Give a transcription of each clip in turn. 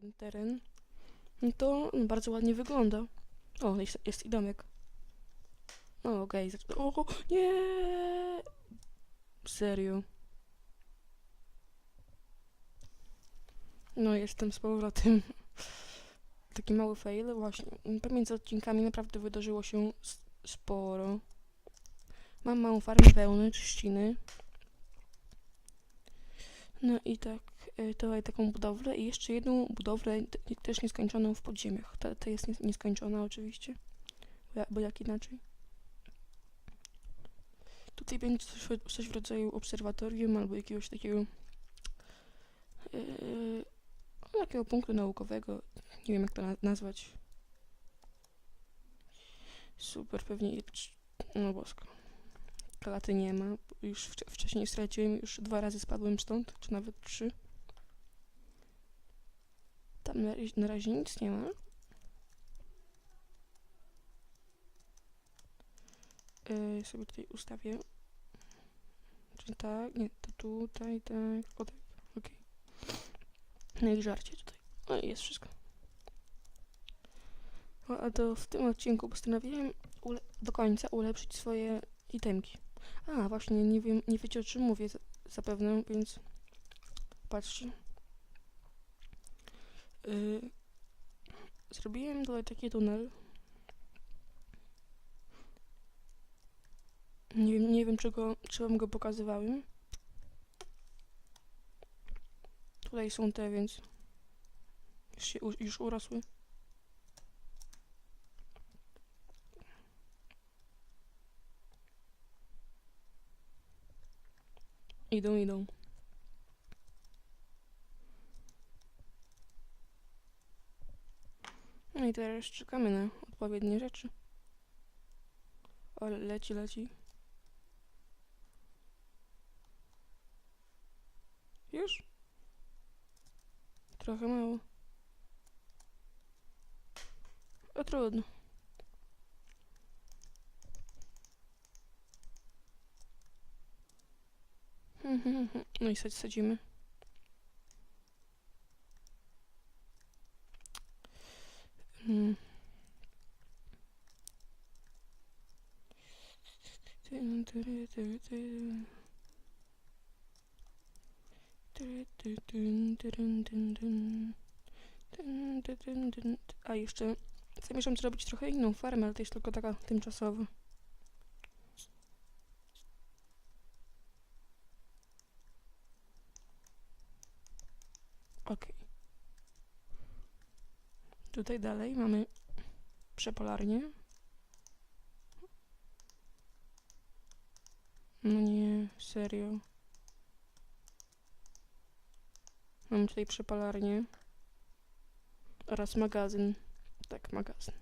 ten teren, no to bardzo ładnie wygląda. O, jest, jest i domek. O, okej. zacz- O, nie! Serio. No, jestem z powrotem. Taki mały fail, właśnie. Pomiędzy odcinkami naprawdę wydarzyło się sporo. Mam małą farmę wełny, trzciny. No i tak, tutaj taką budowlę i jeszcze jedną budowlę też nieskończoną w podziemiach. Ta, ta jest nies- nieskończona oczywiście, bo, bo jak inaczej. Tutaj będzie coś, coś w rodzaju obserwatorium albo jakiegoś takiego yy, takiego punktu naukowego. Nie wiem jak to na- nazwać. Super, pewnie no bosko. Klaty nie ma. Już wcze- wcześniej straciłem, już dwa razy spadłem stąd, czy nawet trzy. Tam na, na razie nic nie ma. Yy, sobie tutaj ustawię. Czy tak? Nie, to tutaj, tak, o tak, okej. No i żarcie tutaj. No i jest wszystko. O, a to w tym odcinku postanowiłem do końca ulepszyć swoje itemki. A, właśnie, nie wiem, nie wiecie o czym mówię za- zapewne, więc patrzcie. Yy, zrobiłem tutaj taki tunel. Nie nie wiem czego, czy wam go pokazywałem. Tutaj są te, więc już, się, już urosły. Idą, idą. No i teraz czekamy na odpowiednie rzeczy. Ale leci, leci. Już? Trochę mało. A trudno. No i sadzimy. A jeszcze zamierzam zrobić trochę inną farmę, ale to jest tylko taka tymczasowa. Okej. Tutaj dalej mamy przepolarnię. No nie, serio. Mamy tutaj przepalarnię oraz magazyn. Tak, magazyn.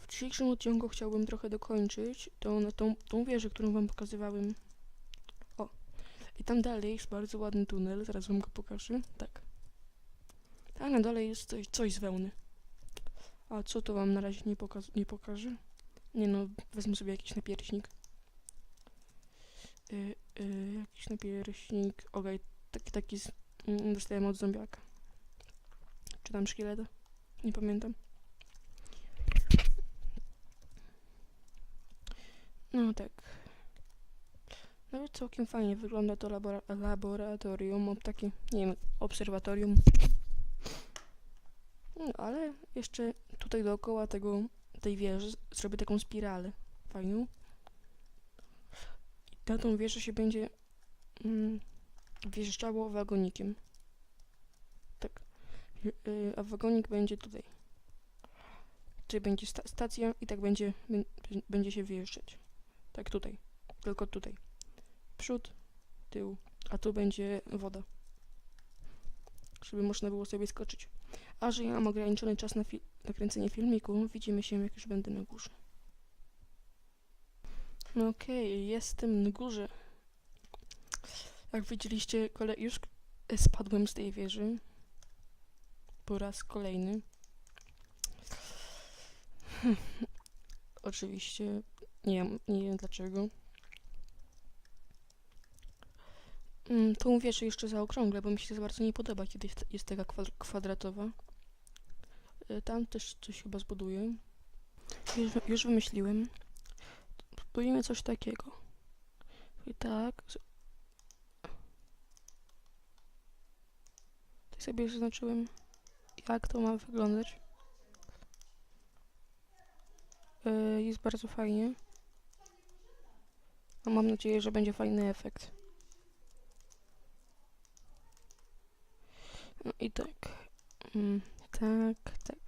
W dzisiejszym odcinku chciałbym trochę dokończyć tą, tą, tą wieżę, którą wam pokazywałem. O, i tam dalej jest bardzo ładny tunel, zaraz wam go pokażę. Tak. Tam na dole jest coś, coś z wełny. A co to wam na razie nie, pokaz nie pokażę? Nie no, wezmę sobie jakiś napierśnik. Y, y, jakiś napierśnik. Okej, taki, taki z, mm, dostałem od zombiaka. Czy tam szkieleta? Nie pamiętam. No tak. Nawet całkiem fajnie wygląda to labora laboratorium, ob- takie, nie wiem, obserwatorium. No, ale jeszcze tutaj dookoła tego, tej wieży zrobię taką spiralę fajną. Na tą się będzie mm, wjeżdżało wagonikiem. Tak. Y, y, a wagonik będzie tutaj. Tutaj będzie sta stacja i tak będzie, bę- będzie się wyjeżdżać. Tak tutaj. Tylko tutaj. Przód, tył, a tu będzie woda. Żeby można było sobie skoczyć. A że ja mam ograniczony czas na fi filmiku, widzimy się jak już będę na górze. No okej, jestem na górze. Jak widzieliście, kole już e, spadłem z tej wieży. Po raz kolejny. Oczywiście nie nie wiem dlaczego. Mm, tą wieżę jeszcze zaokrąglę, bo mi się za bardzo nie podoba, kiedy jest, jest taka kwadr- kwadratowa. Y, Tam też coś chyba zbuduję. Już, już wymyśliłem. Spróbujemy coś takiego. I tak. Tak sobie zaznaczyłem, jak to ma wyglądać. Y, Jest bardzo fajnie. A mam nadzieję, że będzie fajny efekt. No i tak. Mm, tak, tak.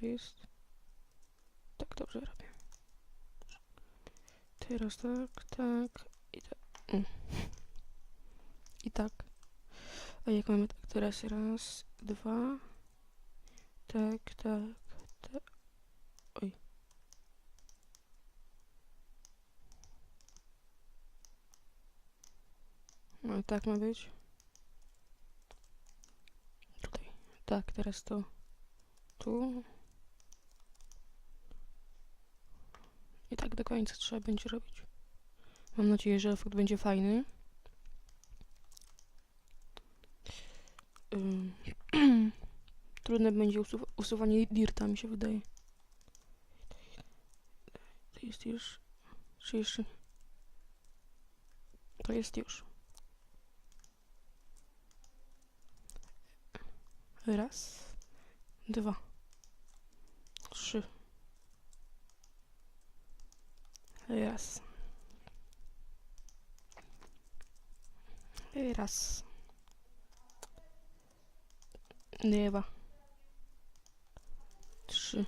To jest. Tak dobrze robię. Teraz tak, tak i tak. Mm. I tak. A jak mamy tak teraz raz, dwa. Tak, tak, tak. Oj. No tak ma być. Tutaj. Tak, teraz to. Tu. I tak do końca trzeba będzie robić. Mam nadzieję, że efekt będzie fajny. Trudne będzie usu usuwanie dirta, mi się wydaje. To jest już... Czy jeszcze... To jest już. Raz, dwa, trzy. Raz. Raz. Dwa. Trzy.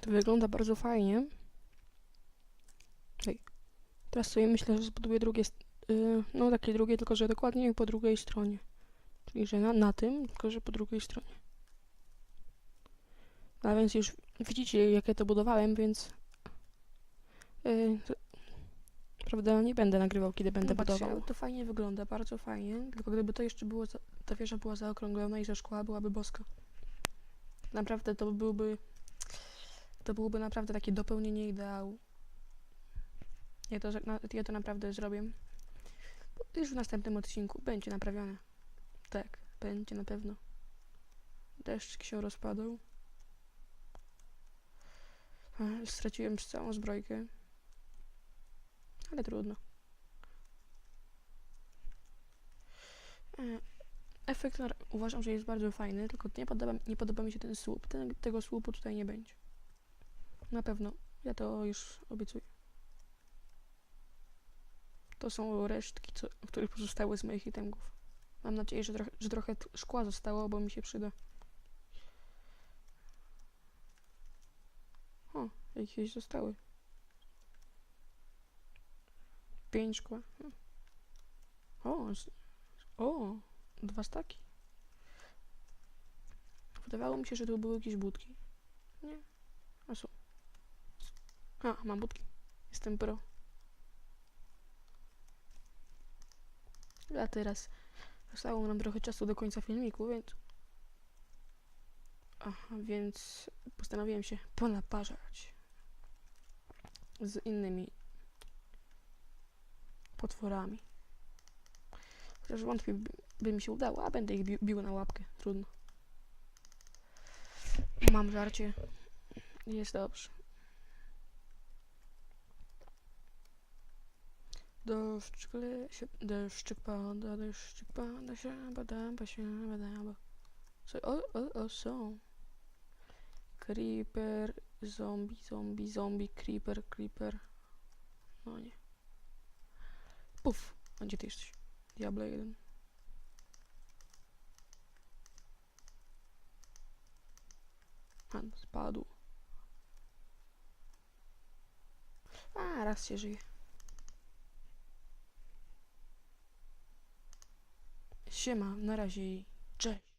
To wygląda bardzo fajnie. Hej. Teraz sobie myślę, że zbuduję drugie, st- y, no takie drugie, tylko że dokładnie po drugiej stronie. Czyli, że na, na tym, tylko że po drugiej stronie. No a więc już widzicie, jakie to budowałem, więc y, to, prawda, nie będę nagrywał, kiedy będę Zobaczcie, budował. To fajnie wygląda, bardzo fajnie, tylko gdyby to jeszcze było, za, ta wieża była zaokrąglona i ze szkła, byłaby boska. Naprawdę to byłby to byłoby naprawdę takie dopełnienie ideału. Ja to, ja to naprawdę zrobię. Już w następnym odcinku będzie naprawione. Tak, będzie na pewno. Deszcz się rozpadał. A, Straciłem całą zbrojkę. Ale trudno. E, Efekt uważam, że jest bardzo fajny, tylko nie podoba, nie podoba mi się ten słup. Ten, tego słupu tutaj nie będzie. Na pewno. Ja to już obiecuję. To są resztki, co, które pozostały z moich itemków. Mam nadzieję, że trochę, że trochę szkła zostało, bo mi się przyda. O, jakieś zostały. Pięć szkła. O, o, dwa staki. Wydawało mi się, że to były jakieś budki. Nie, a są. A, mam budki. Jestem pro. A teraz zostało nam trochę czasu do końca filmiku, więc... Aha, więc postanowiłem się ponaparzać z innymi potworami. Chociaż wątpię, by, mi się udało, a będę ich bił, bił na łapkę. Trudno. Mam żarcie. Jest dobrze. Deszczyk lesie, deszczyk pada, deszczyk pada się, pada, pa się, pada, ba. Co- O, o, o, są. Creeper, zombie, zombie, zombie, creeper, creeper. No nie. Puf! A gdzie ty jesteś? Diablo 1. Han spadł. A, raz się żyje. Siema, na razie i cześć.